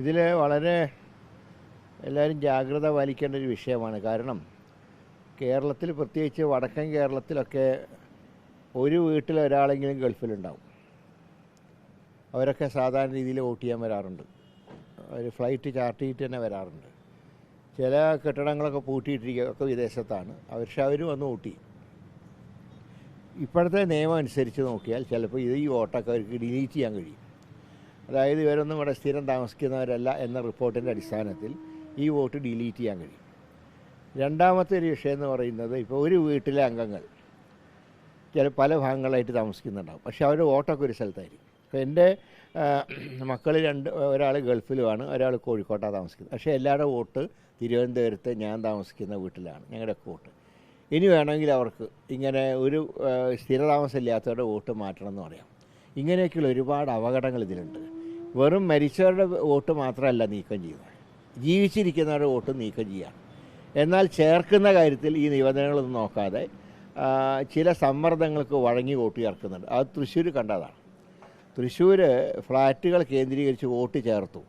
ഇതിൽ വളരെ എല്ലാവരും ജാഗ്രത പാലിക്കേണ്ട ഒരു വിഷയമാണ്. കാരണം കേരളത്തിൽ പ്രത്യേകിച്ച് വടക്കൻ കേരളത്തിലൊക്കെ ഒരു വീട്ടിൽ ഒരാളെങ്കിലും ഗൾഫിലുണ്ടാവും. അവരൊക്കെ സാധാരണ രീതിയിൽ വോട്ട് ചെയ്യാൻ വരാറുണ്ട്. അവർ ഫ്ലൈറ്റ് ചാർട്ട് ചെയ്തിട്ട് തന്നെ വരാറുണ്ട്. ചില കെട്ടിടങ്ങളൊക്കെ പൂട്ടിയിട്ടിരിക്കുക ഒക്കെ വിദേശത്താണ്. പക്ഷെ അവർ വന്ന് വോട്ട് ചെയ്യും. ഇപ്പോഴത്തെ നിയമം അനുസരിച്ച് നോക്കിയാൽ ചിലപ്പോൾ ഇത് ഈ വോട്ടൊക്കെ അവർക്ക് ഡിലീറ്റ് ചെയ്യാൻ കഴിയും. അതായത് ഇവരൊന്നും ഇവിടെ സ്ഥിരം താമസിക്കുന്നവരല്ല എന്ന റിപ്പോർട്ടിന്റെ അടിസ്ഥാനത്തിൽ ഈ വോട്ട് ഡിലീറ്റ് ചെയ്യാൻ കഴിയും. രണ്ടാമത്തെ ഒരു വിഷയം എന്ന് പറയുന്നത് ഇപ്പോൾ ഒരു വീട്ടിലെ അംഗങ്ങൾ ചില പല ഭാഗങ്ങളായിട്ട് താമസിക്കുന്നുണ്ടാവും. പക്ഷേ അവരുടെ വോട്ടൊക്കെ ഒരു സ്ഥലത്തായിരിക്കും. ഇപ്പോൾ എന്റെ മക്കൾ രണ്ട് ഒരാൾ ഗൾഫിലുമാണ് ഒരാൾ കോഴിക്കോട്ടാണ് താമസിക്കുന്നത്. പക്ഷേ എല്ലാവരുടെ വോട്ട് തിരുവനന്തപുരത്ത് ഞാൻ താമസിക്കുന്ന വീട്ടിലാണ് ഞങ്ങളുടെ വോട്ട്. ഇനി വേണമെങ്കിൽ അവർക്ക് ഇങ്ങനെ ഒരു സ്ഥിരതാമസമില്ലാത്തവരുടെ വോട്ട് മാറ്റണം എന്ന് പറയാം. ഇങ്ങനെയൊക്കെയുള്ള ഒരുപാട് അപകടങ്ങൾ ഇതിലുണ്ട്. വെറും മരിച്ചവരുടെ വോട്ട് മാത്രമല്ല നീക്കം ചെയ്യുന്നത് ജീവിച്ചിരിക്കുന്നവരുടെ വോട്ട് നീക്കം ചെയ്യുക. എന്നാൽ ചേർക്കുന്ന കാര്യത്തിൽ ഈ നിബന്ധനകളൊന്നും നോക്കാതെ ചില സമ്മർദ്ദങ്ങൾക്ക് വഴങ്ങി വോട്ട് ചേർക്കുന്നുണ്ട്. അത് തൃശ്ശൂർ കണ്ടതാണ്. തൃശ്ശൂർ ഫ്ലാറ്റുകൾ കേന്ദ്രീകരിച്ച് വോട്ട് ചേർത്തു.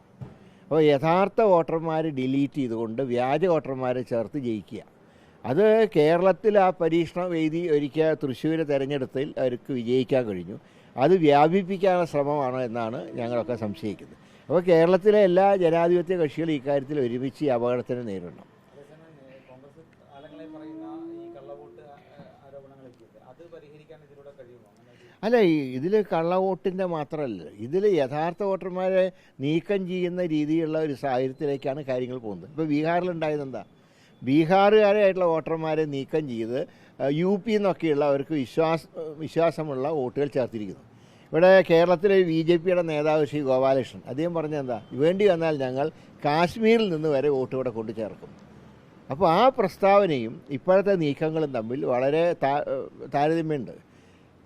അപ്പോൾ യഥാർത്ഥ വോട്ടർമാർ ഡിലീറ്റ് ചെയ്തുകൊണ്ട് വ്യാജ വോട്ടർമാരെ ചേർത്ത് ജയിക്കുക. അത് കേരളത്തിൽ ആ പരീക്ഷണ വേദി ഒരിക്കൽ തൃശ്ശൂർ തെരഞ്ഞെടുത്തിൽ അവർക്ക് വിജയിക്കാൻ കഴിഞ്ഞു. അത് വ്യാപിപ്പിക്കാനുള്ള ശ്രമമാണ് എന്നാണ് ഞങ്ങളൊക്കെ സംശയിക്കുന്നത്. അപ്പോൾ കേരളത്തിലെ എല്ലാ ജനാധിപത്യ കക്ഷികളും ഇക്കാര്യത്തിൽ ഒരുമിച്ച് ഈ അപകടത്തിന് നേരിടണം. അല്ല ഇതിൽ കള്ളവോട്ടിന്റെ മാത്രമല്ല ഇതിൽ യഥാർത്ഥ വോട്ടർമാരെ നീക്കം ചെയ്യുന്ന രീതിയിലുള്ള ഒരു സാഹചര്യത്തിലേക്കാണ് കാര്യങ്ങൾ പോകുന്നത്. ഇപ്പോൾ ബീഹാറിലുണ്ടായത് എന്താ ബീഹാറുകാരായിട്ടുള്ള വോട്ടർമാരെ നീക്കം ചെയ്ത് യു പി എന്നൊക്കെയുള്ള അവർക്ക് വിശ്വാസ വിശ്വാസമുള്ള വോട്ടുകൾ ചേർത്തിരിക്കുന്നു. ഇവിടെ കേരളത്തിലെ ബി ജെ പിയുടെ നേതാവ് ശ്രീ ഗോപാലകൃഷ്ണൻ അദ്ദേഹം പറഞ്ഞത് എന്താ? വേണ്ടി വന്നാൽ ഞങ്ങൾ കാശ്മീരിൽ നിന്ന് വരെ വോട്ട് ഇവിടെ കൊണ്ടു ചേർക്കും. അപ്പോൾ ആ പ്രസ്താവനയും ഇപ്പോഴത്തെ നീക്കങ്ങളും തമ്മിൽ വളരെ താരതമ്യമുണ്ട്.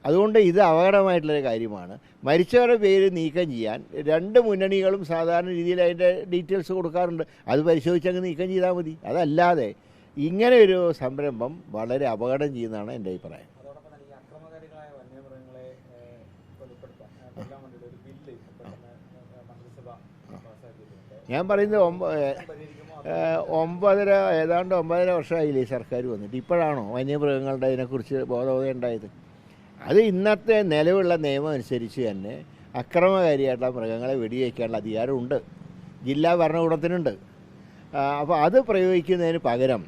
അതുകൊണ്ട് ഇത് അപകടമായിട്ടുള്ളൊരു കാര്യമാണ്. മരിച്ചവരുടെ പേര് നീക്കം ചെയ്യാൻ രണ്ട് മുന്നണികളും സാധാരണ രീതിയിൽ അതിന്റെ ഡീറ്റെയിൽസ് കൊടുക്കാറുണ്ട്. അത് പരിശോധിച്ചങ്ങ് നീക്കം ചെയ്താൽ മതി. അതല്ലാതെ ഇങ്ങനെ ഒരു സംരംഭം വളരെ അപകടം ചെയ്യുന്നതാണ് എന്റെ അഭിപ്രായം. ഞാൻ പറയുന്നത് ഒമ്പ ഒമ്പതര ഏതാണ്ട് ഒമ്പതര വർഷമായില്ലേ സർക്കാർ വന്നിട്ട്. ഇപ്പോഴാണോ വന്യമൃഗങ്ങളുടെ ഇതിനെക്കുറിച്ച് ബോധോദയം ഉണ്ടായത്? അത് ഇന്നത്തെ നിലവിലുള്ള നിയമം അനുസരിച്ച് തന്നെ അക്രമകാരിയായിട്ടുള്ള മൃഗങ്ങളെ വെടിവെക്കാനുള്ള അധികാരമുണ്ട്. ജില്ലാ ഭരണകൂടത്തിനുണ്ട്. അപ്പോൾ അത് പ്രയോഗിക്കുന്നതിന് പകരം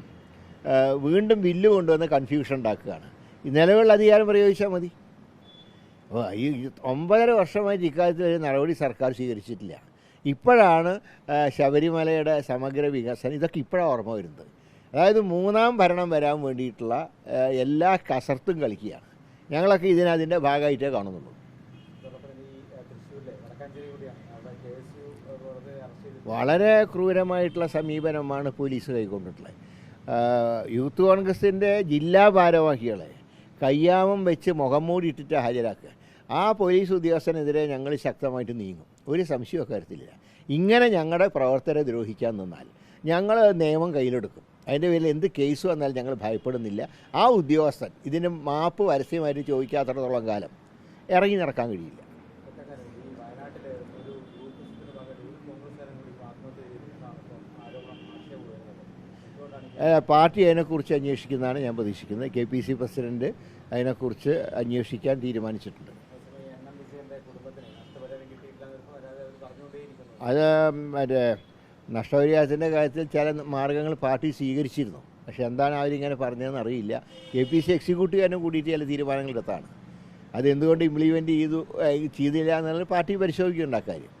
വീണ്ടും ബില്ല് കൊണ്ടുവന്ന് കൺഫ്യൂഷൻ ഉണ്ടാക്കുകയാണ്. നിലവിലുള്ള അധികാരം പ്രയോഗിച്ചാൽ മതി. അപ്പോൾ ഈ ഒമ്പതര വർഷമായിട്ട് ഇക്കാര്യത്തിൽ ഒരു നടപടി സർക്കാർ സ്വീകരിച്ചിട്ടില്ല. ഇപ്പോഴാണ് ശബരിമലയുടെ സമഗ്ര വികസനം ഇതൊക്കെ ഇപ്പോഴാണ് ഓർമ്മ വരുന്നത്. അതായത് മൂന്നാം ഭരണം വരാൻ വേണ്ടിയിട്ടുള്ള എല്ലാ കസർത്തും കളിക്കുകയാണ്. ഞങ്ങളൊക്കെ ഇതിനതിന്റെ ഭാഗമായിട്ടേ കാണുന്നുള്ളൂ. വളരെ ക്രൂരമായിട്ടുള്ള സമീപനമാണ് പോലീസ് കൈക്കൊണ്ടിട്ടുള്ളത്. യൂത്ത് കോൺഗ്രസിന്റെ ജില്ലാ ഭാരവാഹികളെ കയ്യാമം വെച്ച് മുഖം മൂടിയിട്ടിട്ട് ഹാജരാക്കുക. ആ പോലീസ് ഉദ്യോഗസ്ഥനെതിരെ ഞങ്ങൾ ശക്തമായിട്ട് നീങ്ങും. ഒരു സംശയമൊക്കെ വരത്തില്ല ഇങ്ങനെ ഞങ്ങളുടെ പ്രവർത്തകരെ ദ്രോഹിക്കാൻ നിന്നാൽ ഞങ്ങൾ നിയമം കയ്യിലെടുക്കും. അതിന്റെ പേരിൽ എന്ത് കേസ് വന്നാലും ഞങ്ങൾ ഭയപ്പെടുന്നില്ല. ആ ഉദ്യോഗസ്ഥൻ ഇതിന് മാപ്പ് പരസ്യമായിട്ട് ചോദിക്കാത്തടത്തോളം കാലം ഇറങ്ങി നടക്കാൻ കഴിയില്ല ഒറ്റക്കാരൻ ഈ വയനാട്ടിലെ ഒരു യൂത്ത് പകരം യൂത്ത് കോൺഗ്രസ്സുകാരൻ കൂടി ഇപ്പോൾ ആത്മഹത്യ ചെയ്തിട്ടാണ് ഇപ്പോൾ ആരോപണം ആക്ഷേപം ഉയർന്നത് എന്തുകൊണ്ടാണ് ഈ ഏഹ് പാർട്ടി അതിനെക്കുറിച്ച് അന്വേഷിക്കുന്നതാണ് ഞാൻ പ്രതീക്ഷിക്കുന്നത്. കെ പി സി പ്രസിഡന്റ് അതിനെക്കുറിച്ച് അന്വേഷിക്കാൻ തീരുമാനിച്ചിട്ടുണ്ട്. അത് മറ്റേ നഷ്ടപരിഹാരത്തിന്റെ കാര്യത്തിൽ ചില മാർഗങ്ങൾ പാർട്ടി സ്വീകരിച്ചിരുന്നു. പക്ഷെ എന്താണ് അവരിങ്ങനെ പറഞ്ഞതെന്ന് അറിയില്ല. കെ പി സി എക്സിക്യൂട്ടീവ് കൂടിയിട്ട് ചില തീരുമാനങ്ങൾ എടുത്താണ്. അതെന്തുകൊണ്ട് ഇംപ്ലിമെന്റ് ചെയ്തു ചെയ്തില്ല എന്നുള്ളത് പാർട്ടി പരിശോധിക്കേണ്ട കാര്യം.